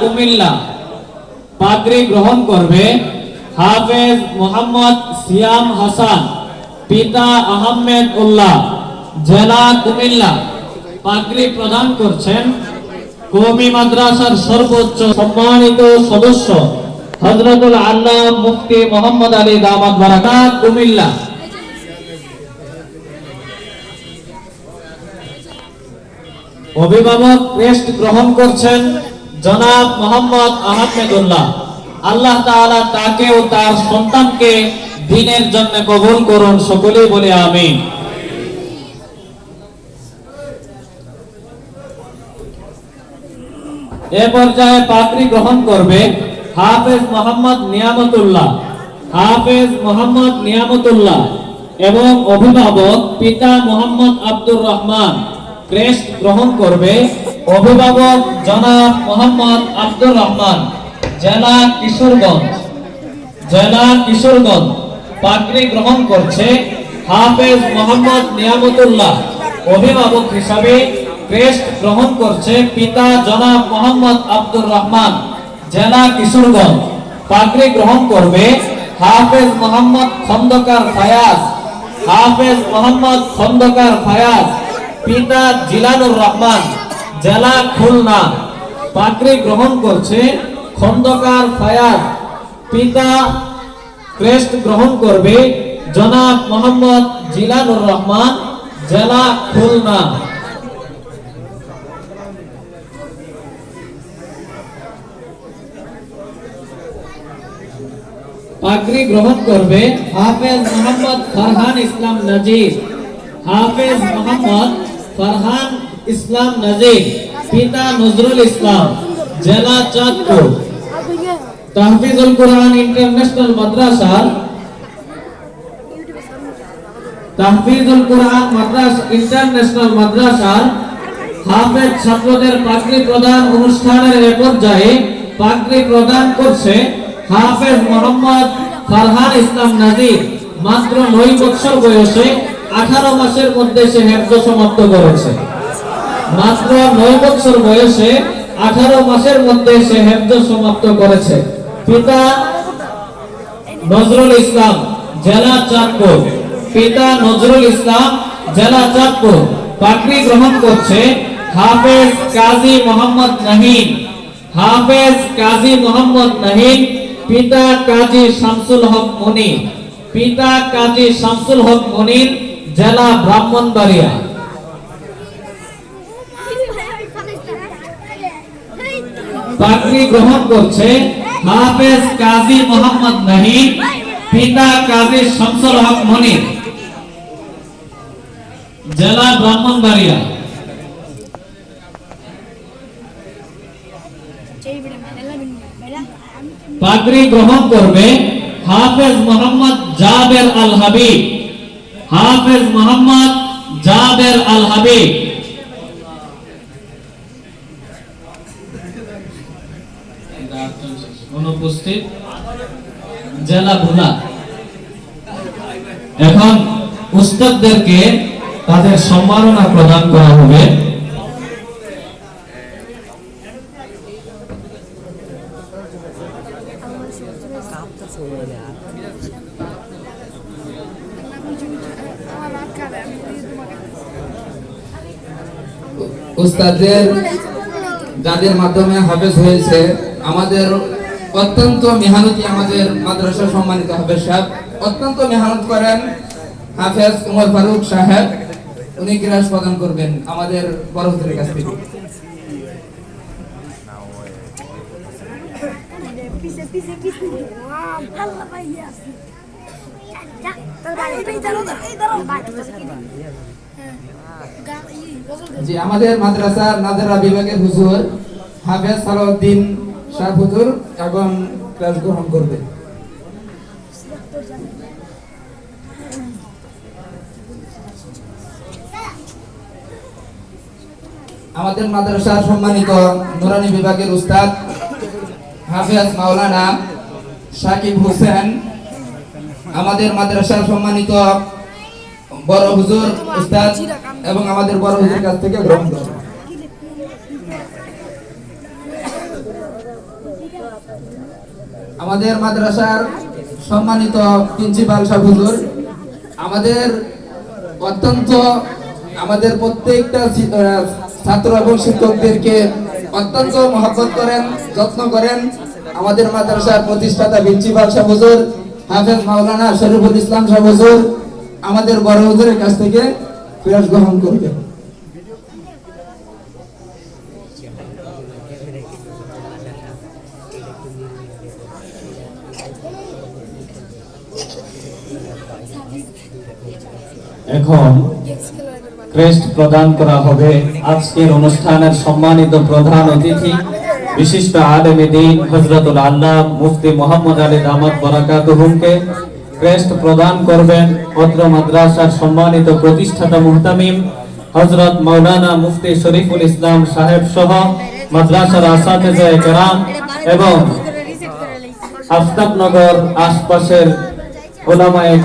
কুমিল্লা। পাগড়ি গ্রহণ করবে হাফেজ মোহাম্মদ সিয়াম হাসান, পিতা আহমেদ উল্লাহ, জেলা কুমিল্লা। পাগড়ি প্রদান করছেন কৌমি মাদ্রাসার সর্বোচ্চ সম্মানিত সদস্য হজরতুল আল্লাহ মুফতি মোহাম্মদ আলী দামাত বারাকাত কুমিল্লা। অভিভাবক টেস্ট গ্রহণ করছেন জনাব মোহাম্মদ আহমেদুল্লাহ, আল্লাহ তাআলা তাকে ও তার সন্তানকে দিনের জন্য কবুল করুন সকলেই বলে আমিন। এ পর্যায়ে পাত্রী গ্রহণ করবে হাফেজ মোহাম্মদ নিয়ামতুল্লাহ, হাফেজ মোহাম্মদ নিয়ামতুল্লাহ এবং অভিভাবক পিতা মোহাম্মদ আব্দুর রহমান, ক্রেস্ট গ্রহণ করবে অভিভাবক জনাব মোহাম্মদ আব্দুর রহমান, জেলা কিশোরগঞ্জ জেলা কিশোরগঞ্জ পাগড়ি গ্রহণ করছে হাফেজ মোহাম্মদ নিয়ামতুল্লাহ, অভিভাবক হিসাবে ক্রেস্ট গ্রহণ করছে পিতা জনাব মোহাম্মদ আব্দুর রহমান, জেলা কিশোরগঞ্জ পাগড়ি গ্রহণ করবে হাফেজ মোহাম্মদ খন্দকার ফায়াজ, হাফেজ মোহাম্মদ খন্দকার ফায়াজ, পিতা জিলানুর রহমান। জেলা খুলনা। পাগড়ি গ্রহণ করছে খন্দকার ফায়াজ। পিতা ক্রেস্ট গ্রহণ করবে জনাব মোহাম্মদ জিলানুর রহমান, জেলা খুলনা। পাগড়ি গ্রহণ করবে হাফেজ মোহাম্মদ ফারহান ইসলাম নাজির। হাফেজ মোহাম্মদ ফারহান ইসলাম নাজির পিতা নজরুল ইসলাম, জেলা চাঁদপুর। তাহফিজুল কোরআন ইন্টারন্যাশনাল মাদ্রাসার তাহফিজুল কোরআন মাদ্রাসা ইন্টারন্যাশনাল মাদ্রাসার হাফেজ ছাত্রদের পাগড়ি প্রদান অনুষ্ঠানের এ পর্যায়ে পাগড়ি প্রদান করছে হাফেজ মোহাম্মদ ফারহান ইসলাম নাজির মাত্র নয় বছর বয়সে আঠারো মাসের মধ্যে সে হেফজ সমাপ্ত করেছে। মাত্র নয় বছর বয়সে আঠারো মাসের মধ্যে সে হেফজ সমাপ্ত করেছে। পিতা নজরুল ইসলাম, জেলা চাঁদপুর। পিতা নজরুল ইসলাম, জেলা চাঁদপুর। পাগড়ি গ্রহণ করছে হাফেজ কাজী মোহাম্মদ নাহিন হাফেজ কাজী মোহাম্মদ নাহিন পিতা কাজী শামসুল হক মনির। পিতা কাজী শামসুল হক মনির, জেলা ব্রাহ্মণবাড়িয়া। পাগড়ি গ্রহণ করছে হাফেজ কাজী মোহাম্মদ নাহিন পিতা কাজী শামসুল হক মনির। জেলা ব্রাহ্মণবাড়িয়া। পাগড়ি গ্রহণ করবে হাফেজ মোহাম্মদ জাবের আল হাবিব। হাফেজ মোহাম্মদ জাবের আল হাবিব। অনুপস্থিত জেলা ভোলা। এখন উস্তাদদেরকে তাদের সম্মাননা প্রদান করা হবে। উস্তাদদের যাদের মাধ্যমে হাফেজ হয়েছে, আমাদের অত্যন্ত মেহনতি আমাদের মাদ্রাসা সম্মানিত হবে সাহেব। অত্যন্ত মেহনত করেন হাফেজ উমর ফারুক সাহেব। উনি গ্রাস প্রদান করবেন আমাদের বড় হুজুরের কাছ থেকে। জি, আমাদের মাদ্রাসার নাজারা বিভাগের হুজুর হাফেজ সালাউদ্দিন হুজুর এখন ক্লাস গ্রহণ করবে। আমাদের মাদ্রাসার সম্মানিত নুরানি বিভাগের উস্তাদ হাফেজ মাওলানা সাকিব হোসেন, আমাদের মাদ্রাসার সম্মানিত বড় হুজুর উস্তাদ এবং আমাদের বড় হুজুর কাছ থেকে গ্রহণ করবে। আমাদের মাদ্রাসার সম্মানিত প্রিন্সিপাল সাহেব আমাদের অত্যন্ত, আমাদের প্রত্যেকটা ছাত্র এবং শিক্ষকদেরকে অত্যন্ত মহব্বত করেন, যত্ন করেন আমাদের মাদ্রাসার প্রতিষ্ঠাতা প্রিন্সিপাল সাহেব হাফেজ মাওলানা শরীফুল ইসলাম সাহেব আমাদের বড় হুজুরের কাছ থেকে ফিরাজ গ্রহণ করবেন এখন ক্রেস্ট প্রদান করা হবে। আজকের অনুষ্ঠানের সম্মানিত প্রধান অতিথি, বিশিষ্ট আলেম দিন হজরতুল আল্লাহ মুফতি মোহাম্মদ আলী দামাত বরাকাতুহুমকে ক্রেস্ট প্রদান করবেন। অত্র মাদ্রাসার সম্মানিত প্রতিষ্ঠাতা মুহতামিম হজরত মাওলানা মুফতি শরীফুল ইসলাম সাহেব সহ মাদ্রাসার আসাতেজা কেরাম এবং আফতাবনগর আশপাশের ওলামায়ে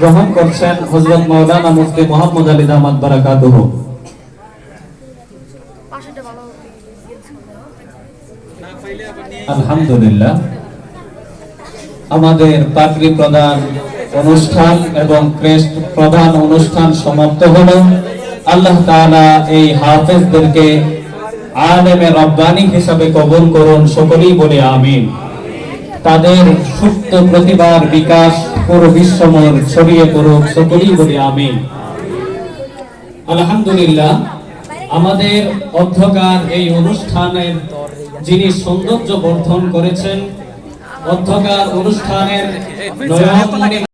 গ্রহণ করছেন হজরত মাওলানা মুফতি মোহাম্মদ আলী দামাত বারাকাতুহ। আলহামদুলিল্লাহ, আমাদের পাকড়ি প্রদান অনুষ্ঠান এবং ক্রেস্ট প্রধান অনুষ্ঠান সমাপ্ত হলো। আল্লাহ তাআলা এই হাফেজদেরকে আলেমে রব্বানি হিসাবে কবুল করুন, সকলেই বলে আমিন। তাদের সুপ্ত প্রতিভার বিকাশ পুরো বিশ্বময় ছড়িয়ে পড়ুক, সকলেই বলি আমি আলহামদুলিল্লাহ, আমাদের অধ্যকার এই অনুষ্ঠানের যিনি সৌন্দর্য বর্ধন করেছেন অধ্যকার অনুষ্ঠানের